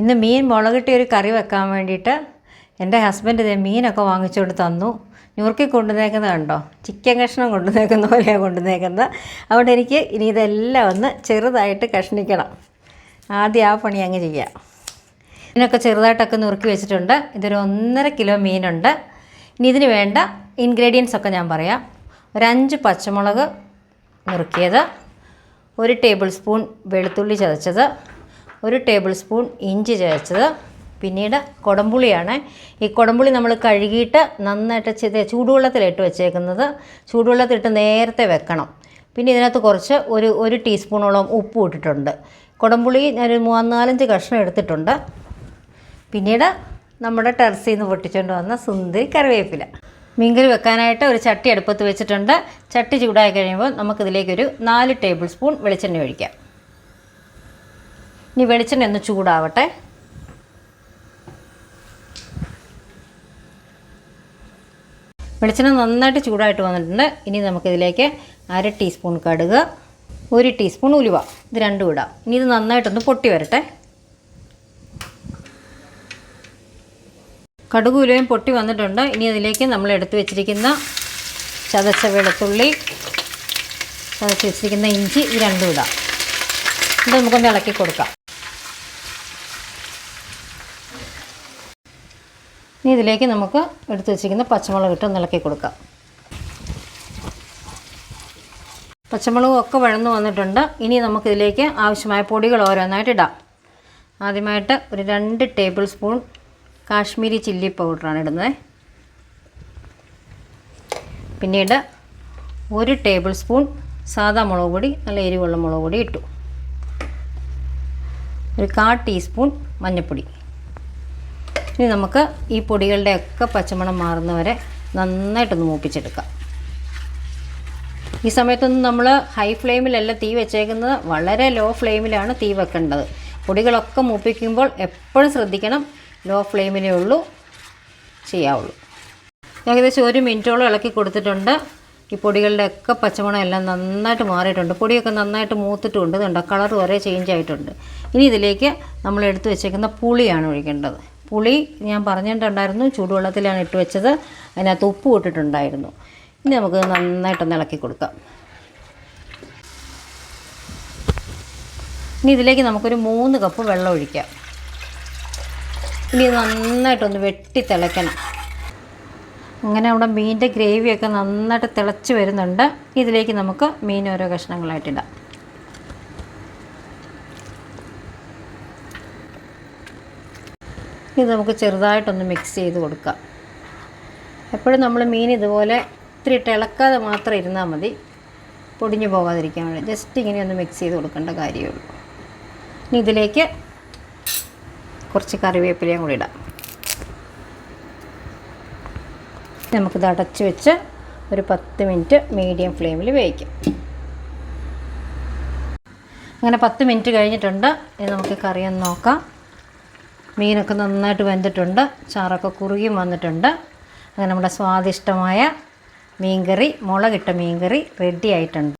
ഇന്ന് മീൻ മുളകിട്ടി ഒരു കറി വെക്കാൻ വേണ്ടിയിട്ട് എന്റെ ഹസ്ബൻഡ് ഇതേ മീനൊക്കെ വാങ്ങിച്ചുകൊണ്ട് തന്നു. ഞുറുക്കി കൊണ്ടുവന്നേക്കുന്നത് കണ്ടോ? ചിക്കൻ കഷ്ണം കൊണ്ടുവന്നേക്കുന്ന പോലെയാണ് കൊണ്ടുവന്നേക്കുന്നത്. അതുകൊണ്ട് എനിക്ക് ഇനി ഇതെല്ലാം ഒന്ന് ചെറുതായിട്ട് കഷ്ണിക്കണം. ആദ്യം ആ പണി അങ്ങ് ചെയ്യാം. ഇതിനൊക്കെ ചെറുതായിട്ടൊക്കെ നുറുക്കി വെച്ചിട്ടുണ്ട്. ഇതൊരു ഒന്നര കിലോ മീനുണ്ട്. ഇനി ഇതിന് വേണ്ട ഇൻഗ്രീഡിയൻസ് ഒക്കെ ഞാൻ പറയാം. ഒരഞ്ച് പച്ചമുളക് നുറുക്കിയത്. ഒരു ടേബിൾ സ്പൂൺ വെളുത്തുള്ളി ചതച്ചത്. ഒരു ടേബിൾ സ്പൂൺ ഇഞ്ചി ചേർച്ചത് പിന്നീട് കുടംപുളിയാണ്. ഈ കുടംപുളി നമ്മൾ കഴുകിയിട്ട് നന്നായിട്ട് ചൂടുവെള്ളത്തിലിട്ട് വെച്ചേക്കുന്നത്. ചൂടുവെള്ളത്തിലിട്ട് നേരത്തെ വെക്കണം. പിന്നെ ഇതിനകത്ത് കുറച്ച് ഒരു ഒരു ടീസ്പൂണോളം ഉപ്പ് ഇട്ടിട്ടുണ്ട്. കുടംപുളി ഞാനൊരു മൂന്നാലഞ്ച് കഷ്ണം എടുത്തിട്ടുണ്ട്. പിന്നീട് നമ്മുടെ ടെറസിൽ നിന്ന് പൊട്ടിച്ചുകൊണ്ട് വന്ന സുന്ദരി കറിവേപ്പില. മീൻകറി വെക്കാനായിട്ട് ഒരു ചട്ടി അടുപ്പത്ത് വെച്ചിട്ടുണ്ട്. ചട്ടി ചൂടായി കഴിയുമ്പോൾ നമുക്കിതിലേക്കൊരു നാല് ടേബിൾ സ്പൂൺ വെളിച്ചെണ്ണ ഒഴിക്കാം. ഇനി വെളിച്ചെണ്ണ ഒന്ന് ചൂടാവട്ടെ. വെളിച്ചെണ്ണ നന്നായിട്ട് ചൂടായിട്ട് വന്നിട്ടുണ്ട്. ഇനി നമുക്കിതിലേക്ക് അര ടീസ്പൂൺ കടുക് ഒരു ടീസ്പൂൺ ഉലുവ. ഇത് രണ്ടും ഇടാം. ഇനി ഇത് നന്നായിട്ടൊന്ന് പൊട്ടി വരട്ടെ. കടുക് ഉലുവയും പൊട്ടി വന്നിട്ടുണ്ട്. ഇനി അതിലേക്ക് നമ്മൾ എടുത്തു വെച്ചിരിക്കുന്ന ചതച്ച വെളുത്തുള്ളി ചതച്ച് വെച്ചിരിക്കുന്ന ഇഞ്ചി ഇത് രണ്ടും ഇടാം. ഇത് നമുക്കൊന്ന് ഇളക്കി കൊടുക്കാം. ഇനി ഇതിലേക്ക് നമുക്ക് എടുത്തു വെച്ചിരിക്കുന്ന പച്ചമുളക് ഇട്ട് നിളക്കി കൊടുക്കാം. പച്ചമുളകും ഒക്കെ വഴന്നു വന്നിട്ടുണ്ട്. ഇനി നമുക്കിതിലേക്ക് ആവശ്യമായ പൊടികൾ ഓരോന്നായിട്ട് ഇടാം. ആദ്യമായിട്ട് ഒരു രണ്ട് ടേബിൾ സ്പൂൺ കാശ്മീരി ചില്ലി പൗഡറാണ് ഇടുന്നത്. പിന്നീട് ഒരു ടേബിൾ സ്പൂൺ സാദാ മുളക് പൊടി നല്ല എരിവുള്ള മുളക് പൊടി ഇട്ടു. ഒരു കാ ടീസ്പൂൺ മഞ്ഞൾപ്പൊടി. ഇനി നമുക്ക് ഈ പൊടികളുടെ ഒക്കെ പച്ചമണം മാറുന്നവരെ നന്നായിട്ടൊന്ന് മൂപ്പിച്ചെടുക്കാം. ഈ സമയത്തൊന്നും നമ്മൾ ഹൈ ഫ്ലെയിമിലല്ല തീ വെച്ചേക്കുന്നത്. വളരെ ലോ ഫ്ലെയിമിലാണ് തീ വെക്കേണ്ടത്. പൊടികളൊക്കെ മൂപ്പിക്കുമ്പോൾ എപ്പോഴും ശ്രദ്ധിക്കണം ലോ ഫ്ലെയിമിലേ ഉള്ളൂ ചെയ്യാവുള്ളൂ. ഏകദേശം ഒരു മിനിറ്റോളം ഇളക്കി കൊടുത്തിട്ടുണ്ട്. ഈ പൊടികളുടെ ഒക്കെ പച്ചമണം എല്ലാം നന്നായിട്ട് മാറിയിട്ടുണ്ട്. പൊടിയൊക്കെ നന്നായിട്ട് മൂത്തിട്ടുണ്ട്. കണ്ടോ കളർ വരെ ചേഞ്ച് ആയിട്ടുണ്ട്. ഇനി ഇതിലേക്ക് നമ്മൾ എടുത്തു വെച്ചേക്കുന്ന പുളിയാണ് ഒഴിക്കേണ്ടത്. പുളി ഞാൻ പറഞ്ഞിട്ടുണ്ടായിരുന്നു. ചൂടുവെള്ളത്തിലാണ് ഇട്ട് വെച്ചത്. അതിനകത്ത് ഉപ്പ് ഇട്ടിട്ടുണ്ടായിരുന്നു. ഇനി നമുക്ക് നന്നായിട്ടൊന്ന് ഇളക്കി കൊടുക്കാം. ഇനി ഇതിലേക്ക് നമുക്കൊരു മൂന്ന് കപ്പ് വെള്ളം ഒഴിക്കാം. ഇനി നന്നായിട്ടൊന്ന് വെട്ടി തിളയ്ക്കണം. അങ്ങനെ അവിടെ മീനിന്റെ ഗ്രേവിയൊക്കെ നന്നായിട്ട് തിളച്ച് വരുന്നുണ്ട്. ഇതിലേക്ക് നമുക്ക് മീൻ ഓരോ കഷ്ണങ്ങളായിട്ടിടാം ഇത് നമുക്ക് ചെറുതായിട്ടൊന്ന് മിക്സ് ചെയ്ത് കൊടുക്കാം. എപ്പോഴും നമ്മൾ മീൻ ഇതുപോലെ ഇത്തിരി ഇളക്കാതെ മാത്രം ഇരുന്നാൽ മതി. പൊടിഞ്ഞു പോകാതിരിക്കാൻ വേണ്ടി. ജസ്റ്റ് ഇങ്ങനെ ഒന്ന് മിക്സ് ചെയ്ത് കൊടുക്കേണ്ട കാര്യമുള്ളൂ. ഇനി ഇതിലേക്ക് കുറച്ച് കറിവേപ്പിലയും കൂടി ഇടാം. നമുക്കിത് അടച്ച് വെച്ച് ഒരു പത്ത് മിനിറ്റ് മീഡിയം ഫ്ലെയിമിൽ വേവിക്കാം. അങ്ങനെ പത്ത് മിനിറ്റ് കഴിഞ്ഞിട്ടുണ്ട്. ഇനി നമുക്ക് കറി ഒന്ന് നോക്കാം. മീനൊക്കെ നന്നായിട്ട് വെന്തിട്ടുണ്ട്. ചാറൊക്കെ കുറുകിയും വന്നിട്ടുണ്ട്. അങ്ങനെ നമ്മുടെ സ്വാദിഷ്ടമായ മീൻകറി മുളകിട്ട മീൻകറി റെഡി ആയിട്ടുണ്ട്.